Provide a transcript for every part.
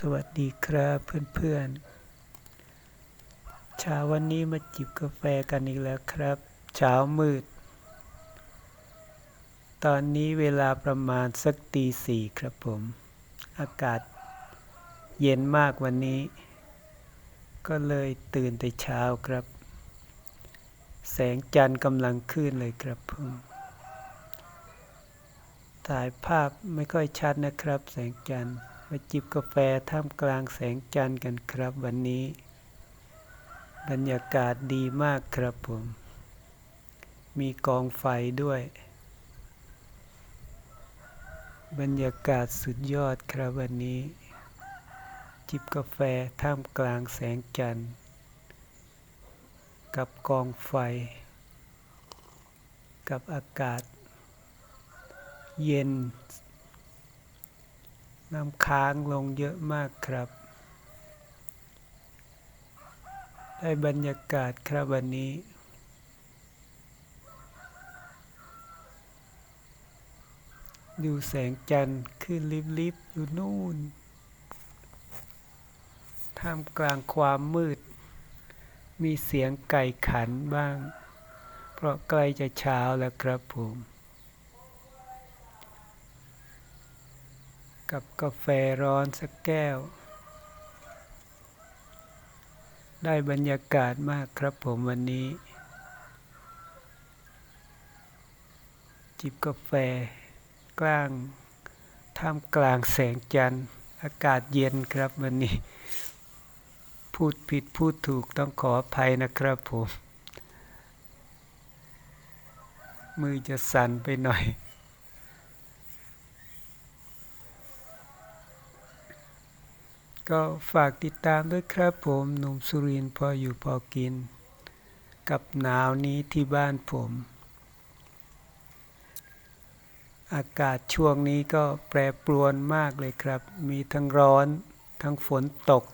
สวัสดีครับเพื่อนๆเช้าวันนี้มาจิบกาแฟกันอีกแล้วครับเช้ามืด ตอนนี้เวลาประมาณสักตีสี่ครับผม อากาศเย็นมากวันนี้ ก็เลยตื่นแต่เช้าครับ แสงจันทร์กำลังขึ้นเลยครับผมถ่ายภาพไม่ค่อยชัดนะครับ แสงจันทร์ มาจิบกาแฟท่ามกลางแสงจันทร์กันครับวันนี้ บรรยากาศดีมากครับผม มีกองไฟด้วย บรรยากาศสุดยอดครับวันนี้ จิบกาแฟท่ามกลางแสงจันทร์ กับกองไฟ กับอากาศ เย็น น้ำค้างลงเยอะมากครับ ได้บรรยากาศครับวันนี้ ดูแสงจันทร์ขึ้นลิบๆอยู่นู่น ท่ามกลางความมืด มีเสียงไก่ขันบ้าง เพราะใกล้จะเช้าแล้วครับผม กับกาแฟร้อนสักแก้ว ได้บรรยากาศมากครับผมวันนี้ จิบกาแฟ กลางท่ามกลางแสงจันทร์ อากาศเย็นครับวันนี้ พูดผิดพูดถูกต้องขออภัยนะครับผม มือจะสั่นไปหน่อย ก็ฝากติดตามด้วยครับผมหนุ่มสุรินพออยู่พอกิน กับหนาวนี้ที่บ้านผม อากาศช่วงนี้ก็แปรปรวนมากเลยครับ มีทั้งร้อน ทั้งฝนตก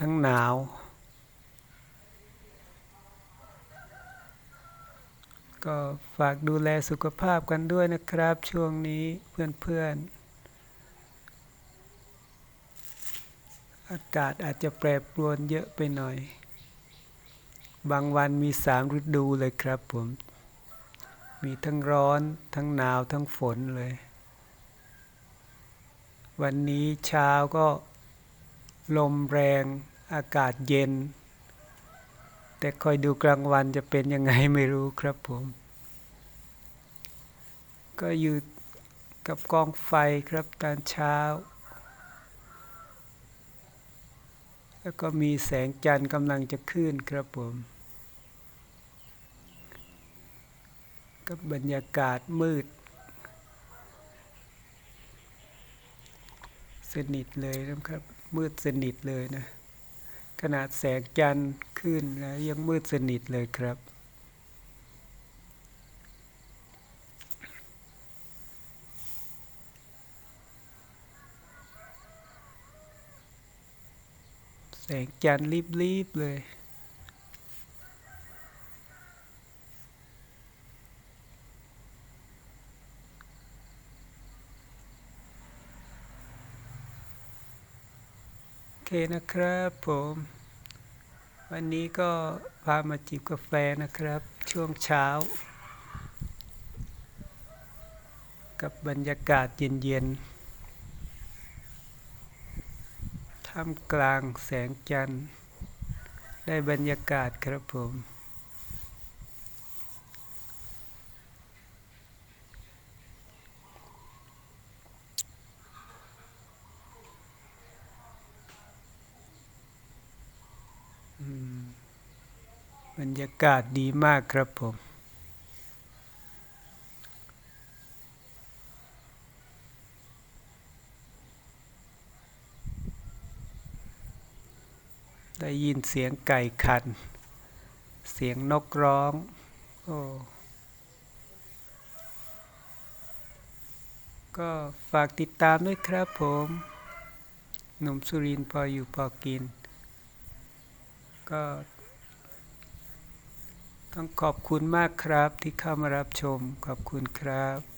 ทั้งหนาว ก็ฝากดูแลสุขภาพกันด้วยนะครับช่วงนี้เพื่อนๆ อากาศอาจจะแปรปรวนเยอะไปหน่อย บางวันมีสามฤดูเลยครับผม มีทั้งร้อน ทั้งหนาว ทั้งฝนเลย วันนี้เช้าก็ ลมแรง อากาศเย็น แต่คอยดูกลางวันจะเป็นยังไงไม่รู้ครับผม ก็อยู่กับกองไฟครับตอนเช้า แล้วก็มีแสงจันทร์กำลังจะขึ้นครับผมกับบรรยากาศมืด สนิทเลยนะครับ มืดสนิทเลยนะ ขนาดแสงจันทร์ขึ้นแล้วยังมืดสนิทเลยครับ แสงจันทร์รีบๆเลย โอเคนะครับผม วันนี้ก็พามาจิบกาแฟนะครับ ช่วงเช้า กับบรรยากาศเย็นๆ ท่ามกลางแสงจันทร์ ได้บรรยากาศครับผมอืมบรรยากาศดีมากครับผม ได้ยินเสียงไก่ขัน เสียงนกร้อง โอ้ก็ฝากติดตามด้วยครับผม หนุ่มสุรินทร์พออยู่พอกิน ก็ ต้องขอบคุณมากครับที่เข้ามารับชม ขอบคุณครับ